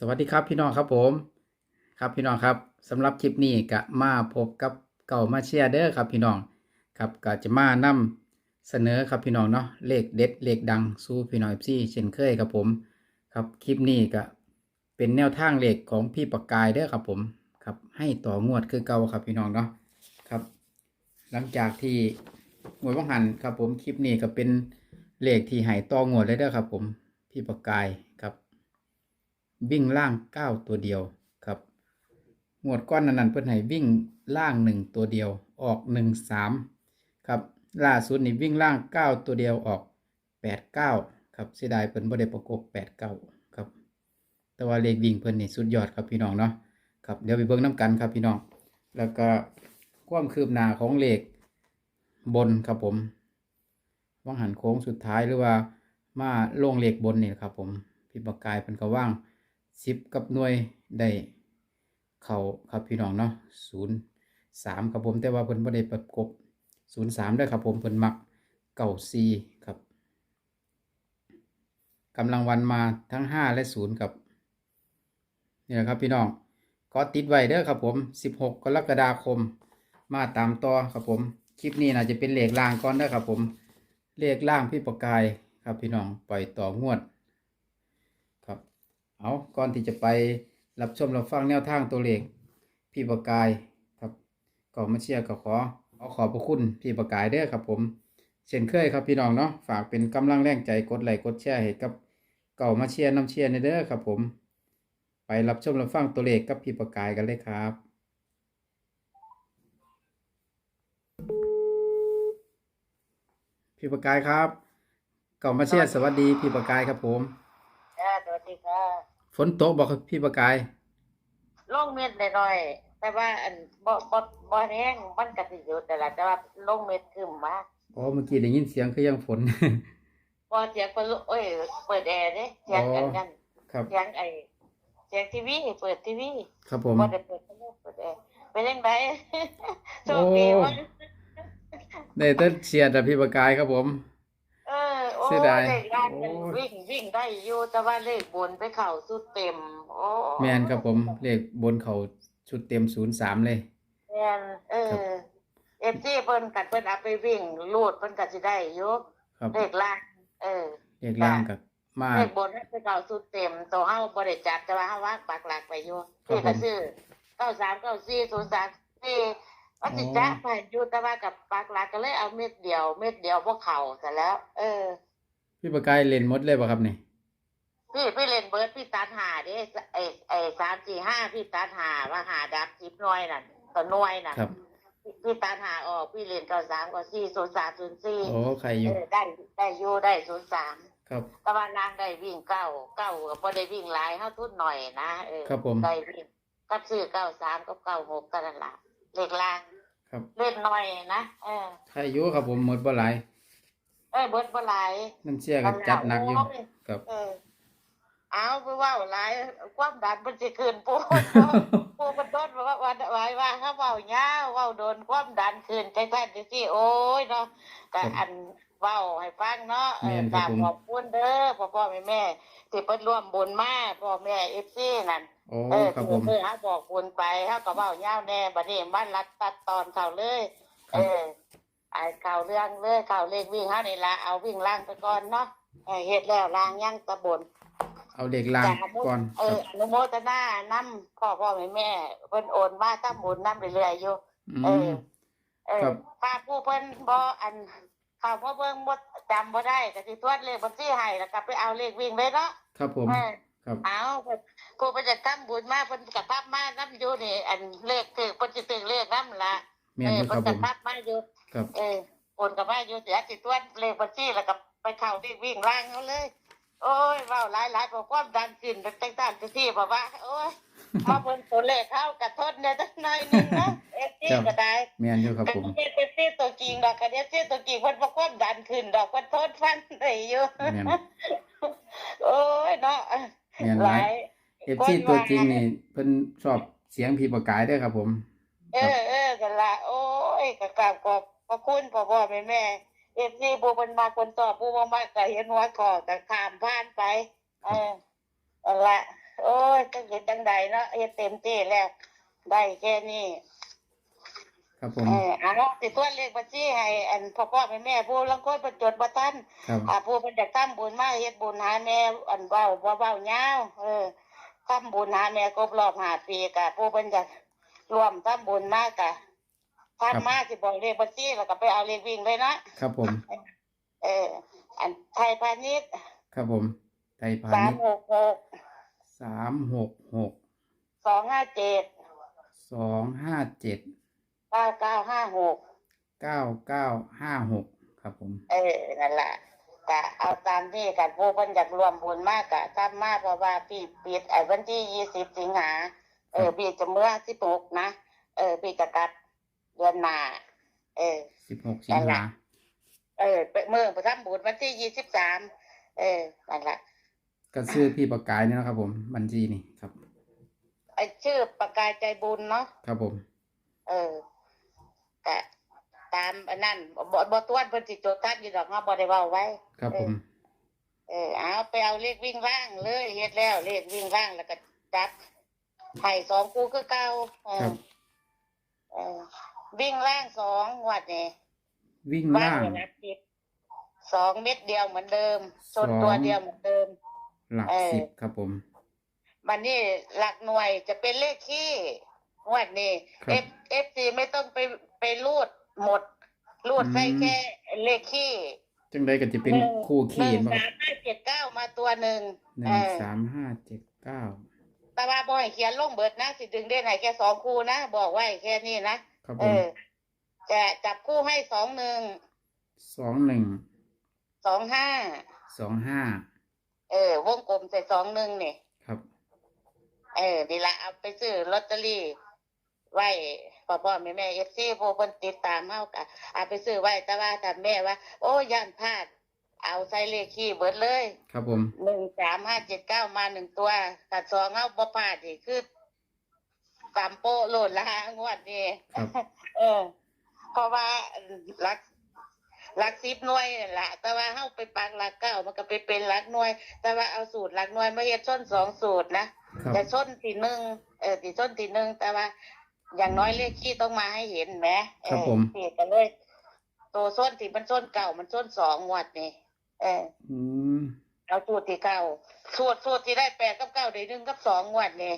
สวัสดีครับพี่น้องครับผม ครับพี่น้องครับสำหรับคลิปนี้ก็มาพบกับเก่ามาเชียเด้อครับพี่น้องครับก็จะมานำเสนอครับพี่น้องเนาะเลขเด็ดเลขดังสู้พี่น้องซี่เช่นเคยครับผม ครับคลิปนี้ก็เป็นแนวทางเลขของพี่ประกายเด้อครับผมครับให้ต่องวดคือเก่าครับพี่น้องเนาะครับ หลังจากที่หวยว่างหันครับผมคลิปนี้ก็เป็นเลขที่ให้ต่องวดเลยเด้อครับผมพี่ประกายครับ วิ่งล่างเก้าตัวเดียวครับงวดก้อนนั้นๆเพิ่นให้วิ่งล่างหนึ่งตัวเดียวออกหนึ่งสามครับล่าสุดนี่วิ่งล่างเก้าตัวเดียวออกแปดเก้าครับเสียดายเพิ่นบ่ได้ประกบแปดเก้าครับแต่ว่าเลขวิ่งเพิ่นนี่สุดยอดครับพี่น้องเนาะครับเดี๋ยวไปเบิ่งน้กันครับพี่น้อง แล้วก็ความคืบหน้าของเลขบนครับผมว่างหันโค้งสุดท้ายหรือว่ามาลงเลขบนนี่ครับผมพี่ประกายเพิ่นก็ว่าง สิบกับหน่วยได้เข้าครับพี่น้องเนาะศูนย์สามครับผมแต่ว่าเพิ่นบ่ได้ประกบศูนย์สามด้วยครับผมเพิ่นมักเก่าซีครับกำลังวันมาทั้งห้าและศูนย์ครับนี่แหละครับพี่น้องก็ติดไว้เด้อครับผมสิบหกกรกฎาคม มาตามต่อครับผม คลิปนี้น่าจะเป็นเลขล่างก่อนเด้อครับผม เลขล่างพี่ประกายครับพี่น้องปล่อยต่องวด เอาก่อนที่จะไปรับชมรับฟังแนวทางตัวเลขพี่ประกายครับก็มาเชียร์ก็ขอเอาขอบพระคุณพี่ประกายเด้อครับผมเช่นเคยครับพี่น้องเนาะฝากเป็นกำลังแรงใจกดไลค์กดแชร์ให้กับเก่ามาเชียร์น้ำเชียร์ในเด้อครับผม ไปรับชมรับฟังตัวเลขกับพี่ประกายกันเลยครับพี่ประกายครับ เก่ามาเชียร์สวัสดีพี่ประกายครับผม สวัสดีค่ะฝนตกบอกครับพี่ประกายลงเม็ดหน่อยๆแต่ว่าอันบ่บ่บ่แห้งมันก็สิอยู่แต่ละแต่ว่าลงเม็ดขึ้นมาอ๋อเมื่อกี้ได้ยินเสียงคือยังฝน พอเสียงเปิดโอ้ยเปิดแอร์เด้เสียงอันนั้นครับเสียงไอ้เสียงทีวีเปิดทีวีครับผมบ่ได้เปิดพัดลมเปิดแอร์ไปเล่นไปโชคดีว่าได้เต้นเชียร์แต่พี่ประกายครับผมเออโอ้ เสียดายเลขล่างมันโอ้ยวิ่งวิ่งได้อยู่แต่ว่าเลขบนไปเข้าสุดเต็ม โอ้แมนครับผมเลขบนเขาชุดเต็มศูนย์สามเลย แม่นเออเอฟซีเพิ่นกันเพิ่นเอาไปวิ่งลูดเพิ่นก็สิได้อยู่ครับเลขล่างเออ เลขล่างกับมา เลขบนให้ไปเก่าสุดเต็มตัวเฮาบ่ได้จับแต่ว่าเฮาว่างปากหลักไปอยู่ครับที่ก็ผมซื้อ93 94 03ว่าสิอ๋อ จ้าไปอยู่แต่ว่ากับปากหลักก็เลยเอาเม็ดเดียว เม็ดเดียวบ่เข้าซะแล้ว เออ พี่ประกายเล่นหมดเลยป่ะครับนี่พี่พี่เล่นเบิร์ดพี่ตัดหาเด้ไอ้ไอ้3 4 5พี่ตัดหาว่าหาดับ10หน่วยนั่นต่อหน่วยน่ะครับ พี่ตัดหาออกพี่เล่น93 94 03โอ้ใครอ04ยู่เออได้ได้อยู่ได้03ครับตะวันนางได้วิ่งเก้าเก้าก็บ่ได้วิ่งหลายเฮาทุนหน่อยนะเออครับผมได้วิ่งกับซื้อเก้าสามกับเก้าหกกันนั่นล่ะเลขล่างครับเล่นหน่อยนะเออใครอยู่ครับผมหมดบ่หลาย เอ้ยเบิดบ่หลายน้ำเชียร์ก็จัดหนักอยู่โครับเออเอาไปเว่าหลายความดันมันสิขึ้นปูปูมันโดนว่าว่าว่าว่าเขาเว้ายาวเว้าโดนความดันขึ้นใจแท้จังซี่โอ้ยเนาะก็อันเว้าให้ฟังเนาะเออแม่นครับผมขอบคุณเด้อพ่อพ่อแม่แม่ที่เพิ่นร่วมบุญมาพ่อแม่ FC นั่นโอ้เออครับผมเออฮะบอกบุญไปเฮาก็เว้ายาวแน่บัดนี้บ้านรัดตัดตอนเข้าเลยครับเออ ไอ้เข้าเรื่องเลยเข้าเลขวิ่งเฮานี่ล่ะเอาวิ่งล่างไปก่อนเนาะเออเฮ็ดแล้วล่างยังตะบนเอาเลขล่างจ้ะนุก่อนเอครัอบอนุโมทนานํพ่อพ่อแม่แม่เพิ่นโอนมาทำบุญนํเรื่อยๆอยู่อืเอมอเออครับถ้าผู้เพิ่นบ่อันเข้าบ่เบิ่งบ่จำบ่ได้ก็สิทวนเลขบัญชีให้แล้วก็ไปเอาเลขวิ่งเลยเนาะครับผมเออครับเอาเพิ่นผู้ประจัดทำบุญมาเพิ่นกระทับมานํอยู่นี่อันเลขคือเพิ่นสิถึงเลขนํล่ะแม่นเอออยู่คเพิ่รันบกผระมทับมาอยู่ ครับเออโอนกับมาอยู่เสียสิตัวเลขบัญชีแล้วก็ไปเข้าที่วิ่งล่างเขาเลย โอ้ยเว้าหลายๆเพราะความดันขึ้นเป็นจังซั่นจังซี่บอกว่า โอ้ยมาเพิ่นตัวเลขเข้ากระทดเนี่ยจักหน่อยหนึงนะเอฟซีก็ได้แม่นอยู่ครับเป็นผมเอฟซีตัวจริงดอกกระเดียซีตัวจริงเพิ่นบ่ความดันขึ้นดอกเพิ่นโทษฟันได้อยู่แม่นโอ้ยเนาะแม่นหหลาลายยเอฟซีตัวจริงนี่เพิ่นชอบเสียงพี่ประกายเด้อครับผม เออเออกันละโอ้ยกะกราบขอบ พระคุณพ่อพ่อแม่แม่เอฟซีผู้เป็นมาคนตอบผู้บ่มากก็เห็นหัวคอก็ข้ามผ่านไป เออเอาละโอ้ยจังเฮ็ดจังใดเนาะเฮ็ดเต็มที่แล้วได้แค่นี้ครับผม เอออะเนาะติดตัวเลขบัญชีให้อันพ่อพ่อแม่แม่ผู้ลังคนเพิ่นจดบ่ทันครับ อ่าผู้เพิ่นอยากทำบุญมาเฮ็ดบุญหาแม่อันเว้าบ่เว้ายาวเออทำบุญหาแม่ครบรอบ5ปีก็ผู้เพิ่นอยากรวมทำบุญมากะ ทำมาสิบอกเลขบัญชีแล้วก็ไปเอาเลขวิ่งเลยนะครับผม เออ อันไทยพาณิชย์ครับผม ไทยพาสาณิมชย์หกหกสามหกหกสองห้าเจ็ดสองห้าเจ็ดเก้าเก้าห้าหกเก้าเก้าห้าหกครับผม เออนั่นแหละกะเอาตามที่กันผู้เพิ่นอยากรวมบุญมากกะทำมากเพราะว่าพี่ปิดไอ้วันที่ยี่สิบสิงหาเออพี่จะเมื่อสิบหกนะเออพี่จะกลับ เดือนหน้าเออ สิบหกสิงหาเออไปเมื่อไปทำบุญวันที่ยี่สิบสามเออนั่นแหละก็ซื้อพี่ประกายเนี่ยนะครับ ผมบัญชีนี่ครับไอ้ชื่อประกายใจบุญเนาะครับผม เออกะตามอันนั้นบ่บ่ต้วนเพิ่นสิจดทัดอยู่ดอกเฮาบ่ได้เว้าไว้ ครับผม เออเอาไปเอาเลขวิ่งร่างเลยเฮ็ดแล้วเลขวิ่งร่างแล้วก็จับไผ่สองกูคือเก่าเอครัอบ เออ วิ่งร่างสองงวัดนี่วิ่งว่างล่างอยู่นะปิดสองเม็ดเดียวเหมือนเดิมชนสอง ตัวเดียวเหมือนเดิม หลักเออสิบครับผม มันนี่หลักหน่วยจะเป็นเลขขี้งวดนี้ครับเอฟเอฟซีไม่ต้องไปไปรูดหมด รูดใส่อืมแค่เลขขี้จังใดก็จะเป็นหนึ่งคู่หขี้นึ่งบ่คสารับมห้าเจ็ดเก้ามาตัวหนึ่งหนึ่เองอสามห้าเจ็ดเก้าแต่ว่าบอยเขียนลงเบิดนะสิดึงได้ไหนแค่สองคู่นะ บอกไว้แค่นี้นะ ครับผเอมอ จะจับคู่ให้สองหนึ่งสองหนึ่งสองห้าสองห้าเออ วงกลมใส่สองหนึ่งนี่ครับเออนี่ละเอาไปซื้อลอตเตอรี่ ไว้พ่อพ่อแม่แม่เอฟซีผู้คนติดตามเฮากะเอาไปซื้อไว้แต่ว่าถ้าแม่ว่า โอ้ย่านพลาด เอาใส่เลขขี้เบิดเลย ครับผมหนึ่งสามห้าเจ็ดเก้ามาหนึ่งตัวตัดสองเอาบ่พลาดอีกคือ ตามโป้โหลดละงวดนี้ครับ เออ เพราะว่าหลักหลักสิบหน่วยนั่นละแต่ว่าเฮาไปปักหลักเก้ามันก็ไปเป็นหลักหน่วย แต่ว่าเอาสูตรหลักหน่วยมาเฮ็ดส้นสองสูตรนะ ครับแต่ส้นที่หนึ่งเออที่ส้นที่หนึ่งแต่ว่า อย่างน้อยเลขขี้ต้องมาให้เห็นไหมเออครับผมเปลี่ยนกันเลยตัวส้นที่มันส้นเก่ามันส้นสองงวดนี่เออ อืม เอาสูตรที่เก้าสูตรสูตรที่ได้แปดกับเก้าได้หนึ่งกับสองงวดนี่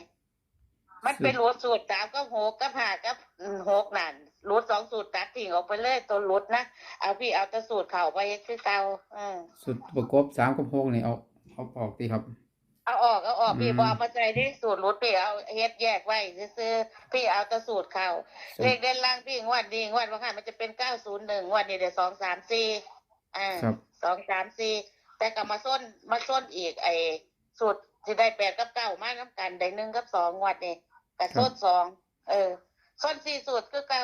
มันเป็นรูดสูตรสามกับหกกับห้ากับหกนั่นรูดสองสูตรตัดทิ้งออกไปเลยตัวรูดนะเอาพี่เอาแต่สูตรเข่าไปคือเก่าเออสุดประกบสามกับหกนี่เอาเอาออกดีครับ เอาออกเอาออกพี่อืม บเอกมาใจที่สูตรรูดพี่เอาเฮ็ดแยกไว้ซื้อๆพี่เอาแต่สูตรเข่าเลขเด่นล่างพี่งวดดีงวดว่าค่ะมันจะเป็นเก้าศูนย์หนึ่งงวดนี้เดี๋ยวสองสามสี่อ่า ครับ สองสามสี่แต่ก็มาส้นมาส้นอีกไอ้สูตรที่ได้แปดกับเก้ามาน้ำกันได้หนึ่งกับสองงวดนี่ แต่ส้นสองเออส้นสี่สูตรคือเก่า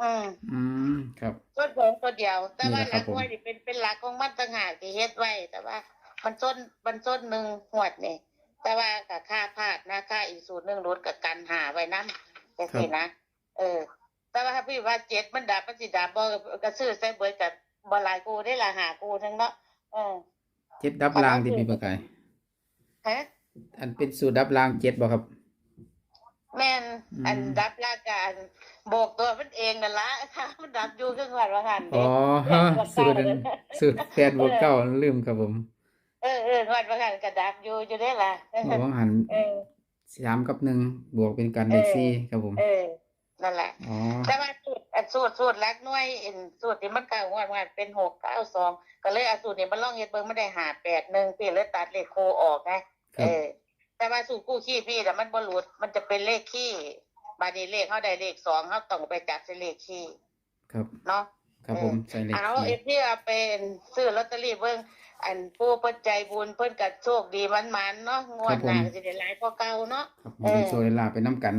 อืมอืมครับส้นสองตัวเดียว แต่ว่านี่หแหละครัลับกผมหน่วยนี่เป็นเป็นหลักของมันต่างหากที่เฮ็ดไว้ แต่ว่า มันส้นมันส้นหนึ่งงวดนี่แต่ว่ากับค่าพลาดนะค่าอีกสูตรหนึ่งลดกับกันหาไว้นั่นแต่สินะเออ แต่ว่าถ้าพี่ว่าเจ็ดมันดับมันสิดับบ่ก็ซื้อใส่เบิดกับบ่หลายกูได้ละหากูทั้งเนาะเออเจ็ดดับรางที่พี่ประกายฮะอันเป็นสูตรดับรางเจ็ดบ่ครับ แม่นอืมอันดับราการโบกตัวมันเองนั่นละถ้ามันดับอยู่ครึ่งวันว่าหันอ๋เด้อแปดบวกสูเก้าตรอันสูตรแปดบวกเก้าลืมครับผม เออเออวันว่าหันก็ดับอยู่อยู่ได้ล่ะเพราะว่าหันเออสามกับหนึ่งบวกเป็นกันได้เออสี่ครับผม เออนั่นแหละอ๋อแต่ว่าสูตรอันสูตรสูตรลักหน่วยอันสูตรที่มันเก่างวดว่าเป็นหกเก้าสองก็เลยเอาสูตรนี้มาลองเฮ็ดเบิ่งไม่ได้หาแปดหนึ่งพี่เลยตัดเลขโคออกไงคเอรับอ แต่ว่าสูตรกู้ขี้พี่แต่ะมันบรลุดมันจะเป็นเลขขี้บาดนี้เลขเขาได้เลขสองเขาต้องไปจับใส่เลขขี้ครับเนาะครับผมใส่เลขเอาสี่เอฟพี่เอาเป็นซื้อลอตเตอรี่เบิ่งอันผู้เพิ่นใจบุญเพิ่นก็โชคดีมันๆเนาะงวดหน้าก็สิได้หลายกว่าเก่าเนาะครับผเอมอโซเลลาไปน้ำกัน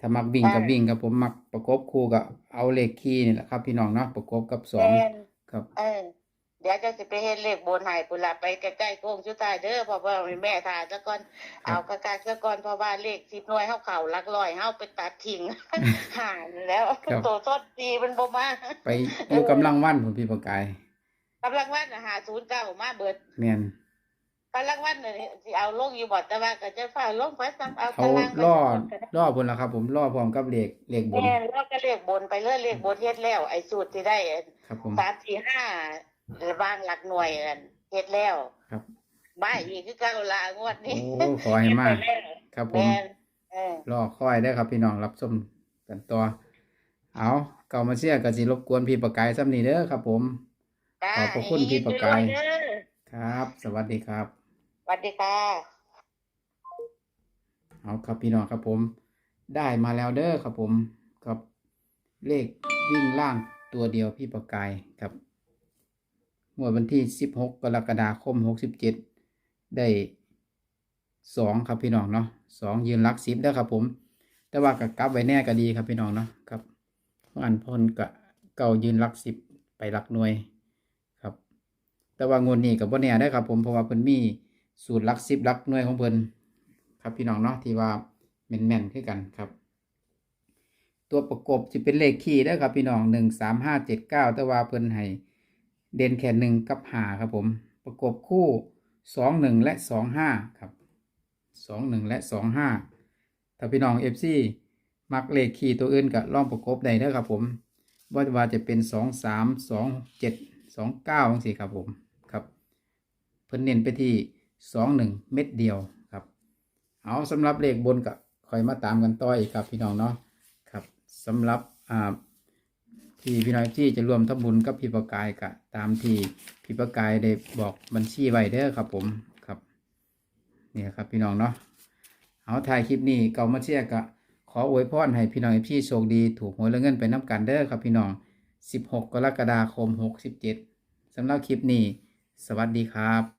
ถ้ามักวิ่งใช่กับวิ่งกับผมมักประกบคู่กับเอาเลขคีย์นี่แหละครับ พี่น้องเนาะประกบกับสองแม่นครับเออ เดี๋ยวจะสิไปเฮ็ดเลขบนให้พุ่นละไปใกล้ๆโค้งสุดท้ายเด้อเพราะว่าแม่ถ่ายซะก่อนเอากะๆซะก่อนเพราะว่าเลข10หน่วยเฮาเข้าหลักร้อยเฮาไปตัดทิ้งหาแล้วครับโตสดดีมันบ่มาไปอยู่กำลังวันผมพี่ประกายกำลังว่าน่ะหา09มาเบิดแม่นกลังวันน่ะสิเอาลงอยู่บ่แต่ว่าก็จะฟ้าลงไปซ้ำเอาเขาตารางไปล่อก็ได้ล่อบนแล้วครับ ผมล่อพร้อมกับเลขเลขบนแม่นแล้วก็เลขบนไปเรื่อยเลขบนเฮ็ดแล้วไอ้สูตรที่ได้ ครับผม สามสี่ห้า บางหลักหน่วยกันเฮ็ดแล้วครับมาอีกคือเก่าละงวดนี้โอ้ขอให้มากเฮ็ดไปแล้วครับผมแม่นเออรอคอยได้อครับพี่น้องรับชมกันต่อเอาเก่ามาเชียร์ก็สิรบกวนพี่ประกายซ้ำนี้เด้อครับ ผมจ้าขอบพระคุณพี่ประกายให้รวๆเด้อครับ สวัสดีครับสวัสดีค่ะเอาครับพี่น้องครับผม ได้มาแล้วเด้อครับผมกับเลขวิ่งล่างตัวเดียวพี่ประกายครับ งวดวันที่ 16 กรกฎาคม 67 ได้สองครับพี่น้องเนาะสองยืนหลักสิบได้ครับผม แต่ว่ากับกลับไว้แน่ก็ดีครับพี่น้องเนาะครับอันพนกะเก่ายืนหลักสิบไปหลักหน่วยครับ แต่ว่างวดนี้กับว่าแน่ได้ครับผมเพราะว่าเพิ่นมีสูตรหลักสิบหลักหน่วยของเพิ่นครับพี่น้องเนาะที่ว่าแม่นๆคือกันครับตัวประกบจะเป็นเลขคีย์ได้ครับพี่น้องหนึ่งสามห้าเจ็ดเก้าแต่ว่าเพิ่นให้ เด่นแค่หนึ่งกับหาครับผม ประกบคู่สองหนึ่งและสองห้าครับสองหนึ่งและสองห้าถ้าพี่น้องเอฟซีมักเลขคีย์ตัวอื่นก็ลองประกบได้เด้อครับผมว่าว่าจะเป็นสองสามสองเจ็ดสองเก้าสิครับผมครับ เพิ่นเน้นไปที่สองหนึ่งเม็ดเดียวครับ เอาสำหรับเลขบนก็คอยมาตามกันต่ออีกครับพี่น้องเนาะครับสำหรับอ่า ที่พี่น้องที่จะรวมทำบุญกับพี่ประกายกะ ตามที่พี่ประกายได้บอกบัญชีไว้เด้อครับ ผมครับนี่ครับพี่น้องเนาะเอาถ่ายคลิปนี้เก่ามาเชียร์กะ ขออวยพรให้พี่น้องพี่โชคดีถูกหวยและเงินไปน้ำกันเด้อครับ พี่น้อง 16 กรกฎาคม 67สำหรับคลิปนี้ สวัสดีครับ